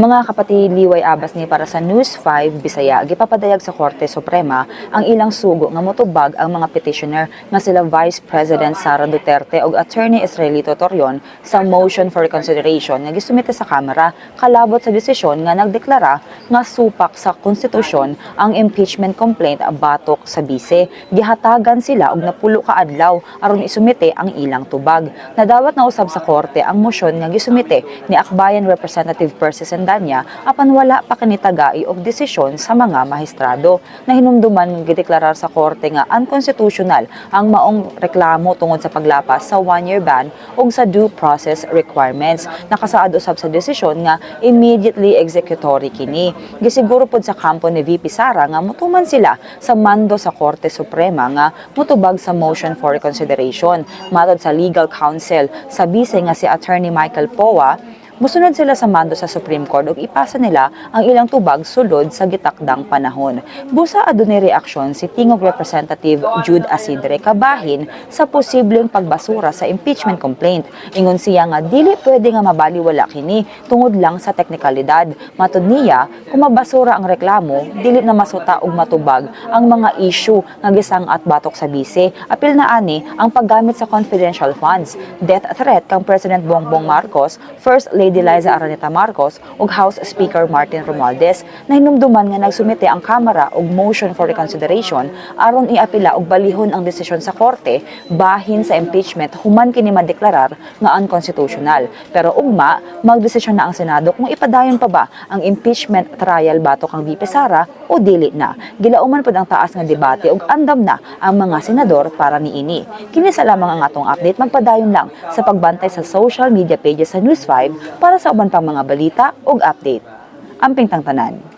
Mga kapatid Liway Abas ni para sa News 5 Bisaya gipapadayag sa Korte Suprema ang ilang sugo nga motubag ang mga petitioner nga sila Vice President Sara Duterte ug Attorney Israelito Torion sa motion for reconsideration nga gisumite sa Kamara kalabot sa desisyon nga nagdeklara nga supak sa konstitusyon ang impeachment complaint batok sa bise. Gihatagan sila og napulo ka adlaw aron isumite ang ilang tubag. Nadawat na usab sa korte ang motion nga gisumite ni Akbayan Representative Percy Sendanya apan wala pa kinitagai og desisyon sa mga mahistrado na hinumduman gideklarar sa korte nga unconstitutional ang maong reklamo tungod sa paglapas sa one-year ban ug sa due process requirements. Nakasaad usab sa desisyon nga immediately executory kini. Gisiguro pod sa kampo ni VP Sara nga mutuman sila sa mando sa Korte Suprema nga mutubag sa motion for reconsideration. Matod sa legal counsel sa bise nga si Attorney Michael Poa, Musunod sila sa mando sa Supreme Court ug ipasa nila ang ilang tubag sulod sa gitakdang panahon. Busa adunay reaksyon si Tingog Representative Jude Asidre kabahin sa posibleng pagbasura sa impeachment complaint. Ingon siya nga dili pwede nga mabaliwala kini tungod lang sa teknikalidad. Matud niya, kung mabasura ang reklamo, dili na masuta og matubag ang mga issue nga gisang at batok sa bise. Apil na ani ang paggamit sa confidential funds, death threat kang President Bongbong Marcos, First Lady Liza Araneta Marcos ug House Speaker Martin Romualdez na hinumduman nga nagsumite ang Kamara og motion for reconsideration aron iapila og balihon ang desisyon sa korte bahin sa impeachment human kini madeklarar nga unconstitutional. Pero ugma, magdesisyon na ang Senado kung ipadayon pa ba ang impeachment trial batok ang VP Sara o dili na. Gilauman pod ang taas nga debate ug andam na ang mga senador para niini. Kini sa lamang ang atong update magpadayon lang sa pagbantay sa social media pages sa News 5 para sa uban pang mga balita ug update. Amping tangtanan.